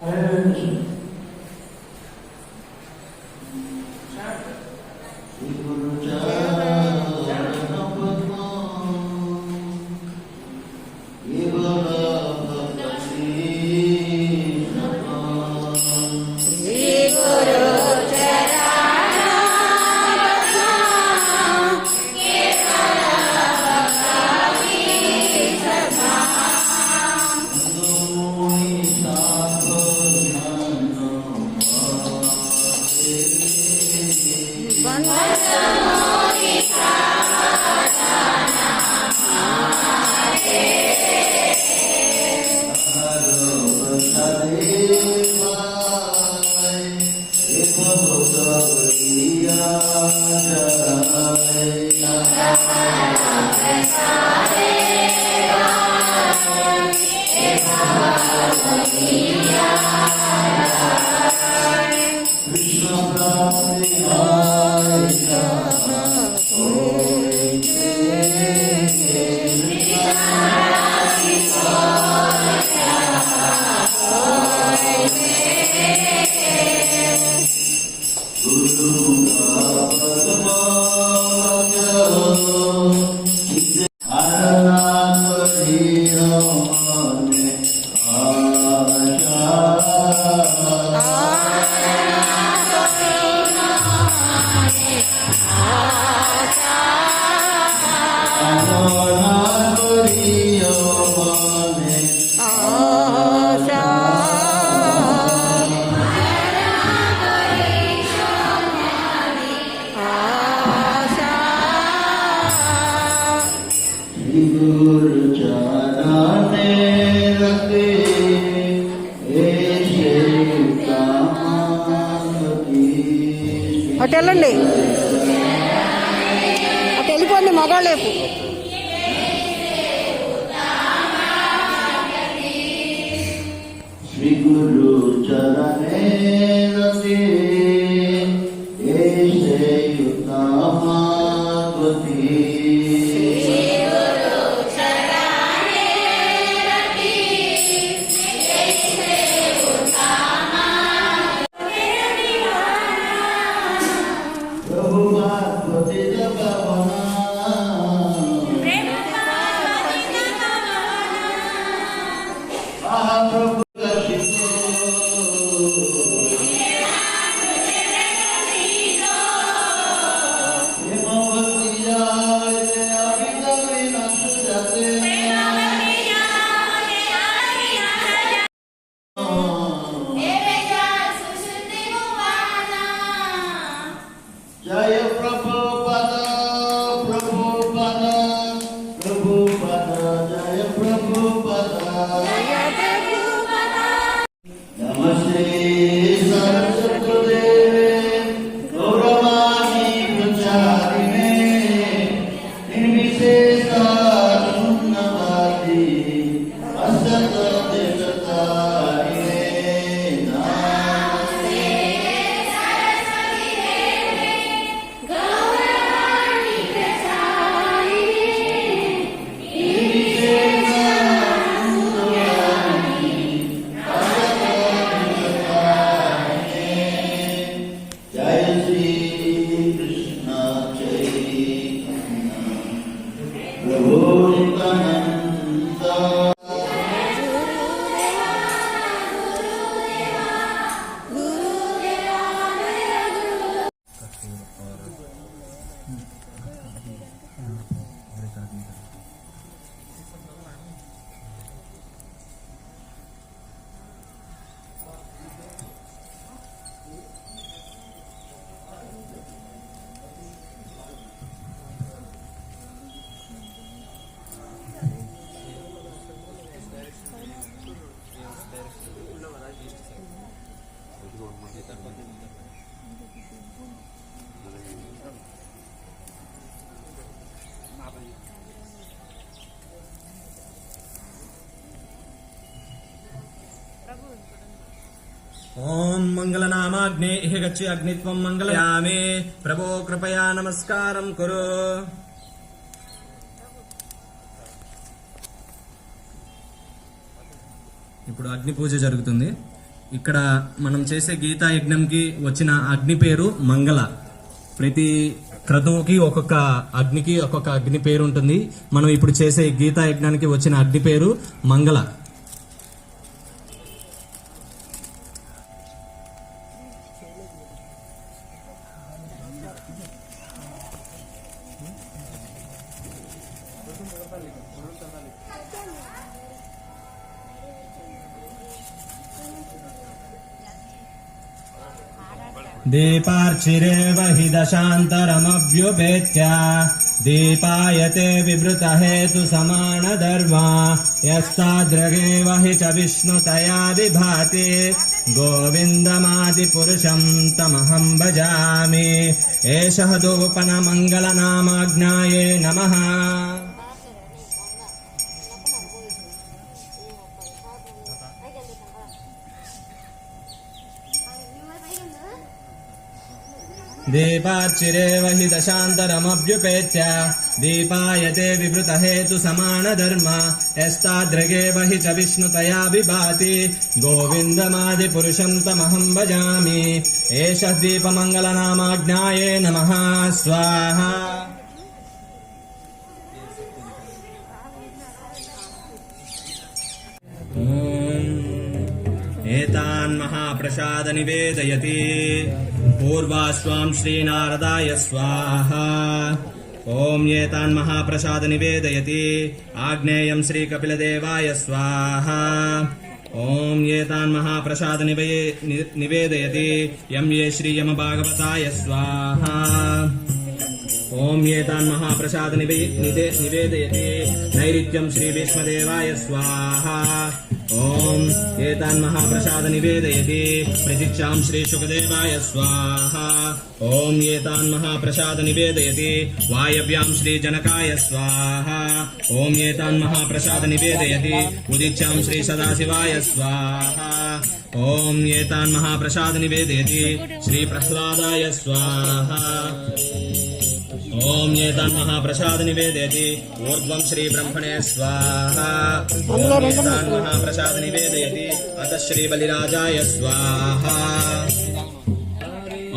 only Alleluia. అటు వెళ్ళండి. అటు వెళ్ళిపోండి మగాళ్ళేపు Shri Guru చరా E aí eu ఓం మంగళనామాగ్నే గచ్చి అగ్నిత్వం మంగళయామే. ప్రభో కృపయా నమస్కారం కురు. ఇప్పుడు అగ్ని పూజ జరుగుతుంది. ఇక్కడ మనం చేసే గీతా యజ్ఞంకి వచ్చిన అగ్ని పేరు మంగళ. ప్రతి క్రతువుకి ఒక్కొక్క అగ్నికి ఒక్కొక్క అగ్ని పేరు ఉంటుంది. మనం ఇప్పుడు చేసే గీతా యజ్ఞానికి వచ్చిన అగ్ని పేరు మంగళ. दीपार्चिरेव हि दशान्तरमभ्युपेत्य। दीपायते विवृतहेतुसमानधर्मा यस्ताद्रगेव हि च विष्णुतया विभाति। गोविन्दमादिपुरुषम् तमहम् भजामि। एषः दोपनमङ्गलनामाज्ञाये नमः दीपार्चिरेव हि दशान्तरमभ्युपेत्य दीपायते विवृतहेतुसमानधर्म यस्ताद्रगेव हि च विष्णुतया विभाति गोविन्दमादिपुरुषम् तमहम् भजामि एष दीपमङ्गलनामाज्ञाये नमः स्वाहा एतान् महाप्रसाद निवेदयति पूर्वास्वां श्रीनारदाय स्वाहा ॐ एतान् महाप्रसाद निवेदयति आग्नेयं श्रीकपिलदेवाय स्वाहा ॐ एतान् महाप्रसाद निवे नि- निवेदयति यं ये श्रीयमभागवताय स्वाहा ॐ एतान् महाप्रसाद निवे निदे निवेदयति नैऋत्यं श्रीभीष्मदेवाय स्वाहा ॐ एतान् महाप्रसाद निवेदयति प्रतीक्षां श्रीशुकदेवाय स्वाहा। ॐ एतान् महाप्रसाद निवेदयति वायव्यां श्रीजनकाय स्वाहा। ॐ एतान् महाप्रसाद निवेदयति उदीक्षां श्रीसदाशिवाय स्वाहा। ॐ एतान् महाप्रसाद निवेदयति श्रीप्रह्लादाय स्वाहा। ఓం ఏతాన్మహాప్రసాద నివేదయతి ఊర్ధ్వం శ్రీ బ్రహ్మణే స్వాహా. ఓం ఏతాన్మహాప్రసాద నివేదయతి అత శ్రీ బలిరాజాయ స్వాహా.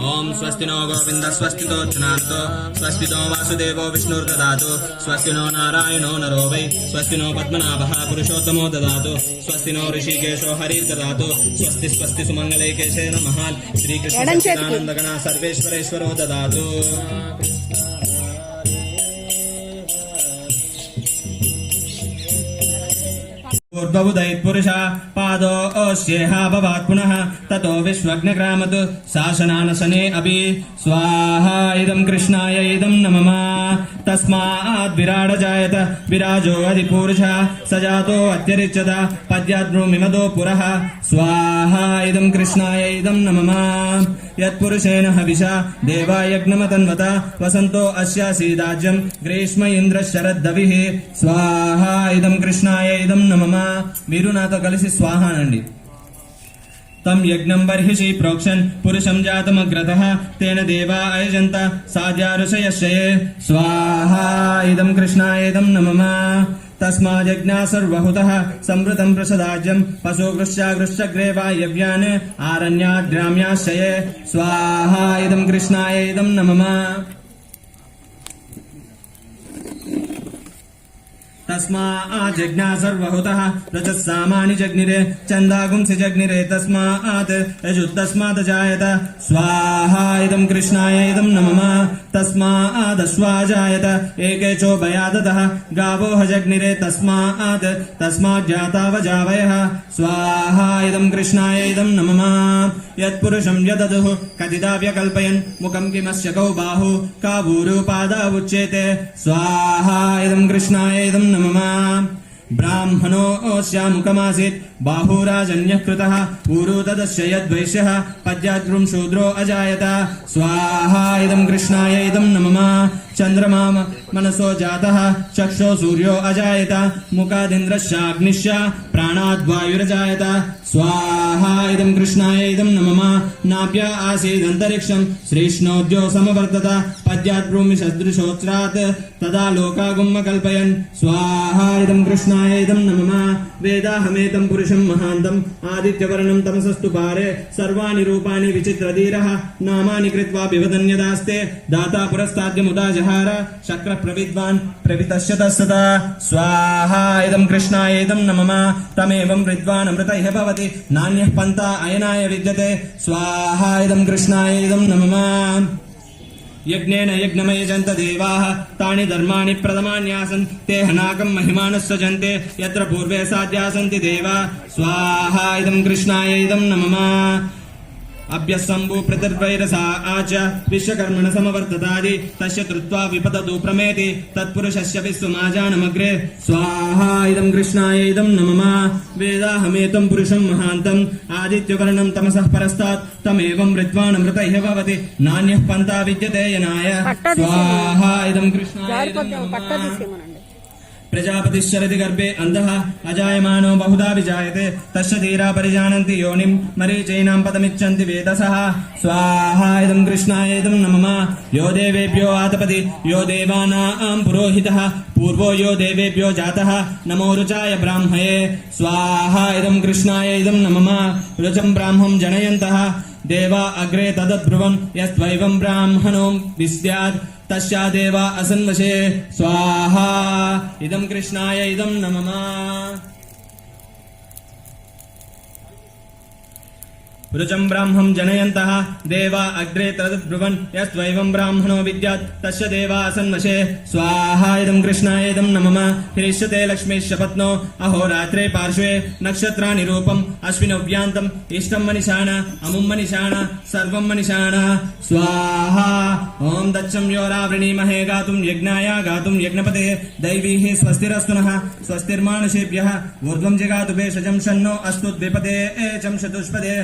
ఓం స్వస్తి నో గోవింద స్వస్తితో చునాంతో స్వస్తితో వాసుదేవో విష్ణుర్దాతు స్వస్తి నో నారాయణో నరో వై స్వస్తి నో పద్మనాభ పురుషోత్తమో దాతు స్వస్తి నో ఋషికేశో హరిర్దాతు స్వస్తి స్వస్తి సుమంగళైకేశేన మహాన్ శ్రీకృష్ణ సర్వేశ్వరేశ్వరో దాతు పూర్వబుధైపురుష పాదోశ్యేహ భవాత్ పునః తతో విశ్వగ్నగ్రామత్ శాసనానసనే అపి స్వాహా ఇదం కృష్ణాయ ఇదం నమమ తస్మాత్ విరాడ జాయత విరాజో అధి పూరుష సజాతో అత్యరిచత పద్యాద్రుమిమదో పురః స్వాహా ఇదం కృష్ణాయ ఇదం నమమ యత్పురుషేణ హవిషా దేవాయజ్ఞమతన్వత వసంతో అశ్యాసీదాజ్యం గ్రీష్మ ఇంద్ర శరద్దవి స్వాహ ఇదం కృష్ణాయ ఇదం నమమ మీరు నాతో కలిసి స్వాహానండి తమ్ యజ్ఞం బర్హిషి ప్రోక్షన్ పురుషం జాతమగ్రత తేన దేవా అయజంత సాధ్యారుషయశయే స్వాహ ఇదం కృష్ణాయ ఇదం నమమ तस्माज्ञा सर्वहुतः संवृतं प्रसदाज्यं पशुकृश्चाकृश्चग्रे वायव्यान् आरण्याद्ग्राम्याश्रये स्वाहा इदं कृष्णाय इदं न मम सर्वहुतः रजः सामानि जग्निरे चन्दागुंसि जग्निरे तस्मात् यजुस्तस्मात् जायत स्वाहा इदं कृष्णाय इदं नमः तस्मादश्वा जायत एके चोभयादतः गावो ह जग्निरे तस्मात् तस्माज्जातावजावयः स्वाहा इदं कृष्णाय इदं नमः यत्पुरुषं यदधुः कथिताव्यकल्पयन् मुखं किमस्य कौ बाहु कावूरुपादा उच्येते स्वाहा इदं कृष्णाय इदं नमः ब्राह्मणोऽस्यामुखमासीत् बाहुराजन्यः कृतः ऊरु तदस्य यद्वैश्यः पद्याद्रुं शूद्रो अजायत स्वाहा इदं कृष्णाय इदं नमः चन्द्रमा మనసో జాత చక్షో సూర్యో అజాయత ముఖాదింద్రశ్చాగ్నిశ్చ ప్రాణాద్వాయురజాయత స్వాహా ఇదం కృష్ణాయ ఇదం నమమ నాభ్య ఆసీదంతరిక్షం శ్రీష్ణోద్యో సమవర్తత పద్యాత్ భూమి సదృశోత్రాత్ తదా లోకాగుమ్మ కల్పయన్ స్వాహా ఇదం కృష్ణాయ ఇదం నమమ వేదాహమేతం పురుషం మహాంతం ఆదిత్యవర్ణం తమసస్తు పారే సర్వాణి రూపాణి విచిత్రధీర నామాని కృత్వా పివదన్యదాస్తే దాతా పురస్తాద్యముదా జహార శక్ర ప్రవిద్వాన్ ప్రవితశ్య తస్సద స్వాహా ఇదం కృష్ణాయేదం నమమ తమేవం విద్వాన్ అమృత ఇహ భవతి నాణ్యః పంత అయనాయ విద్యతే స్వాహా ఇదం ఏదం నమమ యజ్ఞేన యజ్ఞమయజంత దేవాః తాని ధర్మాణి ప్రథమాన్యాసన్ తే హనాకం మహిమానుస్సజంతే యత్ర పూర్వే సాధ్యాసంతి దేవా స్వాహా ఇదం కృష్ణాయ ఇదం నమమా अभ्यस्सम्भु प्रतिर्वैरसा आच विश्वकर्मण समवर्ततादि तस्य कृत्वा विपदतु प्रमेति तत्पुरुषस्य विश्वमाजानमग्रे स्वाहा इदं कृष्णाय इदं न मम वेदाहमेतं पुरुषं महान्तम् आदित्यवर्णं तमसः परस्तात् तमेवं विद्वानमृत इह भवति नान्यः पन्था विद्यते यनाय स्वाहा इदं कृष्णाय प्रजापतिश्चरति गर्भे अन्धः अजायमानो बहुधा विजायते तस्य धीरा परिजानन्ति योनिम् मरीचैनाम् पदमिच्छन्ति वेदसः स्वाहा इदम् कृष्णाय इदम् न मम यो देवेभ्यो आतपति यो देवानाम् पुरोहितः पूर्वो यो देवेभ्यो जातः नमो रुचाय ब्राह्मये स्वाहा इदम् कृष्णाय इदम् न मम रुचम् ब्राह्मम् जनयन्तः देवा अग्रे तदद्ब्रुवम् यस्त्वैवम् ब्राह्मणो विस्यात् తస్యాదేవ అసన్వశే స్వాహ ఇదం కృష్ణాయ ఇదం నమమా ऋजं ब्राह्मम् जनयन्तः। देवा अग्रे तद्ब्रुवन्, यस्त्वैवं ब्राह्मणो विद्यात्, तस्य देवा देवासन्वशे स्वाहा इदं कृष्ण इदं न मम हिरिष्यते लक्ष्मीश्यपत्नो अहोरात्रे पार्श्वे नक्षत्राणि रूपम्, अश्विनव्यान्तम्, इष्टं मनिषाण, अमुं मनिषाण, सर्वं मनिषाण। स्वाहा, ॐ दक्षम् योरावृणीमहे गातुं यज्ञाय, गातुं यज्ञपते। दैवीः स्वस्तिरस्तु नः। स्वस्तिर्मानुषेभ्यः, ऊर्ध्वं जगातु भेषजं शन्नो, अस्तु द्विपदे ए चंशतुष्पदे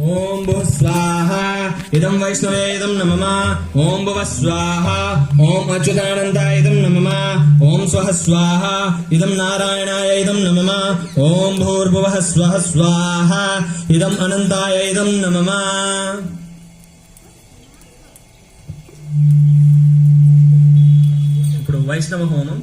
ఓం భువ స్వాహ. ఇదం వైష్ణవే ఇదం నమమ. ఓం భువ స్వాహ. ఓం అచ్యుతానంద ఇదం నమమ. ఓం స్వహ స్వాహ. ఇదం నారాయణాయ ఇదం నమమ. ఓం భూర్భువ స్వహ స్వాహ. ఇదం అనంతాయ ఇదం నమమ. ఇప్పుడు వైష్ణవ హోమం.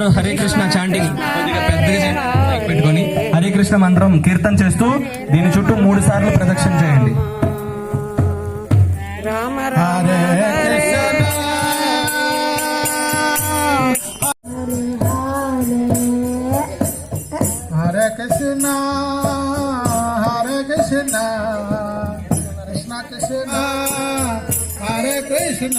అందరూ హరే కృష్ణ చాంటింగ్ కొద్దిగా పెద్దగా పెట్టుకొని హరే కృష్ణ మంత్రం కీర్తన చేస్తూ దీని చుట్టూ మూడు సార్లు ప్రదక్షిణ చేయండి. రామ హరే కృష్ణ. హరే కృష్ణ హరే కృష్ణ కృష్ణ కృష్ణ హరే కృష్ణ.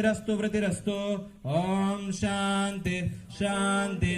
శాంతిరస్తు వృతిరస్తు ఓం శాంతి శాంతి